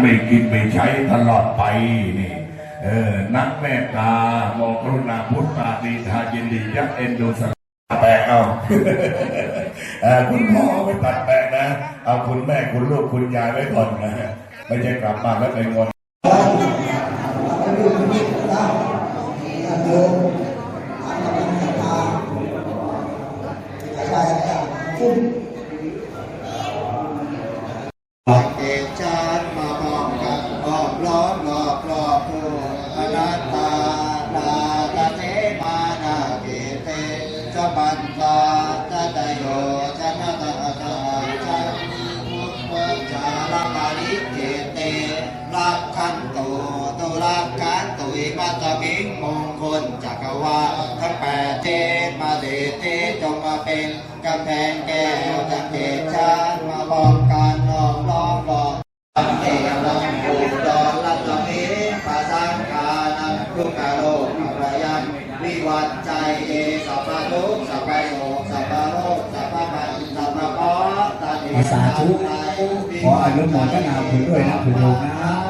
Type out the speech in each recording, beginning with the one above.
ไม่กินไม่ใช้ตลอดไปนี่เออนักแม่ตาโมกรุณาพุทธาดีทายินดียักเอ็นดูสแปะเอาเออคุณพ่อเอาไปตัดแปะนะ เอาคุณแม่คุณลูกคุณยายไว้ก่อนนะไม่ใช่กลับมาแล้วเป็นงอน เอกชาติมาพร้อมกันรอบล้อมรอบรอบผู้อนัตตาดาตเทมานาเกเตจปันตาตะตโยชนะตะตะชันพุทธจาลปาริเกเตรักขันตุตุรักขันตุอิมัตตมิงมง คลจักรวาลทั้งแปดเทศมาเดเทจงมาเป็นกำแพงแก้วทั้งเทศชาติมาป้องกันล้อมล้อมล้อมเอกลังภูดอนรัตมิปะสังคานังทุกขโลกอภยันวิวัตใจเอสัพพะทุกสัพพะโสสัพพะโรคสัพพะปันสัพพะปอตานิสาธุขออนุโมทนาบุญด้วยนะคุณโยมนะ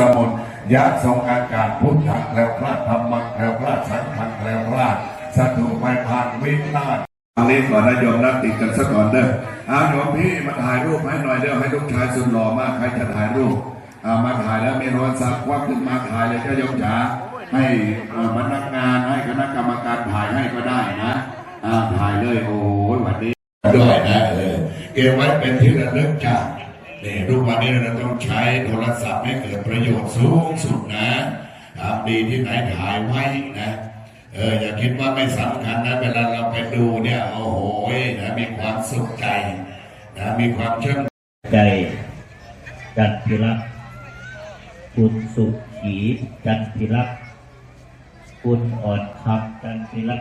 สมุนยะทรงอากาศพุทธังแคล้วคลาดธรรมังแคล้วคลาดสังฆังแคล้วคลาดสัตว์ไม่ผ่านวินาศอันนี้ก่อนนะโยมนักติดกันสักก่อนเด้อเอาโยมพี่มาถ่ายรูปให้หน่อยเด้อให้ลูกชายสุดหล่อมากใครจะถ่ายรูปเอามาถ่ายแล้วมีโทรศัพท์ควักขึ้นมาถ่ายเลยก็โยมจ๋าให้เอ่อพนักงานให้คณะกรรมการถ่ายให้ก็ได้นะอ่าถ่ายเลยโอ้ยวันนี้ด้วยนะเออเก็บไว้เป็นที่ระลึกจา กนี่ยทุกวันนี้เราต้องใช้โทรศัพท์ให้เกิดประโยชน์สูงสุดนะทำดีที่ไหนถ่ายไว้นะเอออย่าคิดว่าไม่สำคัญนะเวลาเราไปดูเนี่ยโอ้โหนะมีความสุขใจนะมีความเชื่อใจจันทิรักคุณสุขีจันทิรักคุณอ่อนคำจันทิรัก